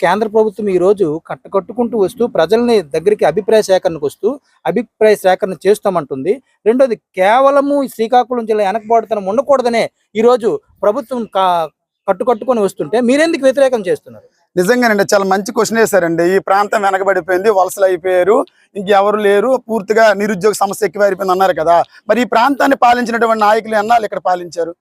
కేంద్ర ప్రభుత్వం ఈ రోజు కట్టకట్టుకుంటూ వస్తూ ప్రజల్ని దగ్గరికి అభిప్రాయ సేకరణకు వస్తూ అభిప్రాయ సేకరణ చేస్తామంటుంది. రెండోది కేవలము శ్రీకాకుళం జిల్లా వెనకబాటుతనం ఉండకూడదనే ఈ రోజు ప్రభుత్వం కా- కట్టుకట్టుకొని వస్తుంటే మీరెందుకు వ్యతిరేకం చేస్తున్నారు? నిజంగానండి చాలా మంచి క్వశ్చన్ వేశారండి. ఈ ప్రాంతం వెనకబడిపోయింది వలసలు అయిపోయారు ఇంకెవరు లేరు పూర్తిగా నిరుద్యోగ సమస్య ఎక్కువ అయిపోయింది అన్నారు కదా. మరి ఈ ప్రాంతాన్ని పాలించినటువంటి నాయకులు ఎన్నాళ్ళు ఇక్కడ పాలించారు?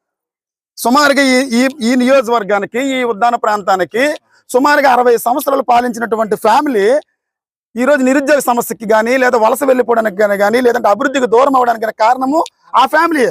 సుమారుగా ఈ ఈ ఈ నియోజకవర్గానికి ఈ ఉద్యాన ప్రాంతానికి సుమారుగా అరవై సంవత్సరాలు పాలించినటువంటి ఫ్యామిలీ ఈ రోజు నిరుద్యోగ సమస్యకి కానీ లేదా వలస వెళ్ళిపోవడానికి కానీ కానీ లేదంటే అభివృద్ధికి దూరం అవడానికి కారణము ఆ ఫ్యామిలీ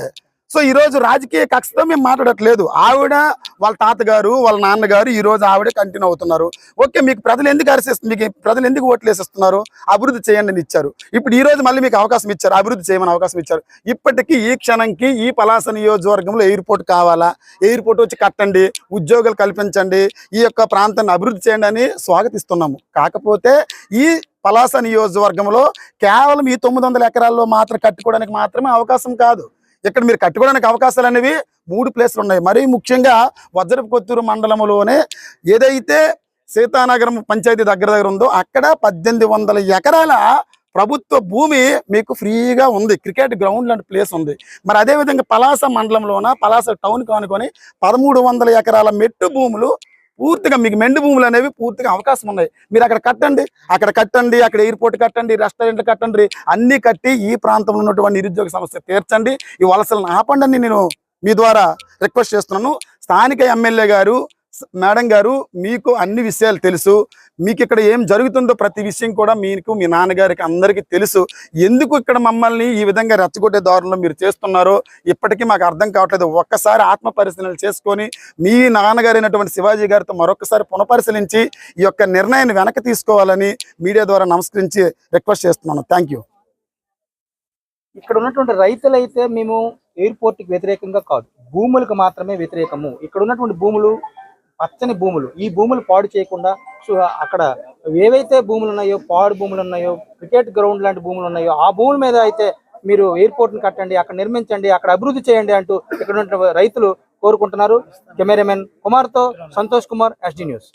సో ఈ రోజు రాజకీయ కక్షతో మేము మాట్లాడట్లేదు. ఆవిడ వాళ్ళ తాతగారు వాళ్ళ నాన్నగారు ఈరోజు ఆవిడ కంటిన్యూ అవుతున్నారు. ఓకే మీకు ప్రజలు ఎందుకు అరిసిస్తారు మీకు ప్రజలు ఎందుకు ఓట్లు వేసిస్తున్నారు? అభివృద్ధి చేయండి అని ఇచ్చారు. ఇప్పుడు ఈ రోజు మళ్ళీ మీకు అవకాశం ఇచ్చారు అభివృద్ధి చేయమని అవకాశం ఇచ్చారు. ఇప్పటికీ ఈ క్షణంకి ఈ పలాస నియోజకవర్గంలో ఎయిర్పోర్ట్ కావాలా? ఎయిర్పోర్ట్ వచ్చి కట్టండి ఉద్యోగాలు కల్పించండి ఈ యొక్క ప్రాంతాన్ని అభివృద్ధి చేయండి అని స్వాగతిస్తున్నాము. కాకపోతే ఈ పలాస నియోజకవర్గంలో కేవలం ఈ తొమ్మిది వందల ఎకరాల్లో మాత్రం కట్టుకోవడానికి మాత్రమే అవకాశం కాదు. ఇక్కడ మీరు కట్టుకోవడానికి అవకాశాలు అనేవి మూడు ప్లేస్లు ఉన్నాయి. మరీ ముఖ్యంగా వజ్రపు కొత్తూరు మండలంలోనే ఏదైతే సీతానగరం పంచాయతీ దగ్గర దగ్గర ఉందో అక్కడ పద్దెనిమిది వందల ఎకరాల ప్రభుత్వ భూమి మీకు ఫ్రీగా ఉంది. క్రికెట్ గ్రౌండ్ లాంటి ప్లేస్ ఉంది. మరి అదే విధంగా పలాస మండలంలోన పలాస టౌన్ కానుకొని పదమూడు వందల ఎకరాల మెట్టు భూములు పూర్తిగా మీకు మెండు భూములు అనేవి పూర్తిగా అవకాశం ఉన్నాయి. మీరు అక్కడ కట్టండి అక్కడ కట్టండి అక్కడ ఎయిర్పోర్ట్ కట్టండి రెస్టారెంట్లు కట్టండి అన్నీ కట్టి ఈ ప్రాంతంలో ఉన్నటువంటి నిరుద్యోగ సమస్య తీర్చండి. ఈ వలసలను ఆపండి నేను మీ ద్వారా రిక్వెస్ట్ చేస్తున్నాను. స్థానిక ఎమ్మెల్యే గారు మేడం గారు మీకు అన్ని విషయాలు తెలుసు. మీకు ఇక్కడ ఏం జరుగుతుందో ప్రతి విషయం కూడా మీకు మీ నాన్నగారికి అందరికీ తెలుసు. ఎందుకు ఇక్కడ మమ్మల్ని ఈ విధంగా రెచ్చగొట్టే దారుణంలో మీరు చేస్తున్నారో ఇప్పటికీ మాకు అర్థం కావట్లేదు. ఒక్కసారి ఆత్మ పరిశీలన చేసుకొని మీ నాన్నగారైనటువంటి శివాజీ గారితో మరొకసారి పునఃపరిశీలించి ఈ యొక్క నిర్ణయాన్ని వెనక్కి తీసుకోవాలని మీడియా ద్వారా నమస్కరించి రిక్వెస్ట్ చేస్తున్నాను. Thank you. ఇక్కడ ఉన్నటువంటి రైతులైతే మేము ఎయిర్పోర్ట్కి వ్యతిరేకంగా కాదు. భూములకు మాత్రమే వ్యతిరేకము. ఇక్కడ ఉన్నటువంటి భూములు పచ్చని భూములు. ఈ భూములు పాడు చేయకుండా సో అక్కడ ఏవైతే భూములు ఉన్నాయో పాడు భూములు ఉన్నాయో క్రికెట్ గ్రౌండ్ లాంటి భూములు ఉన్నాయో ఆ భూముల మీద అయితే మీరు ఎయిర్పోర్ట్ని కట్టండి అక్కడ నిర్మించండి అక్కడ అభివృద్ధి చేయండి అంటూ ఇక్కడ రైతులు కోరుకుంటున్నారు. కెమెరామెన్ కుమార్తో సంతోష్ కుమార్ ఎస్డి న్యూస్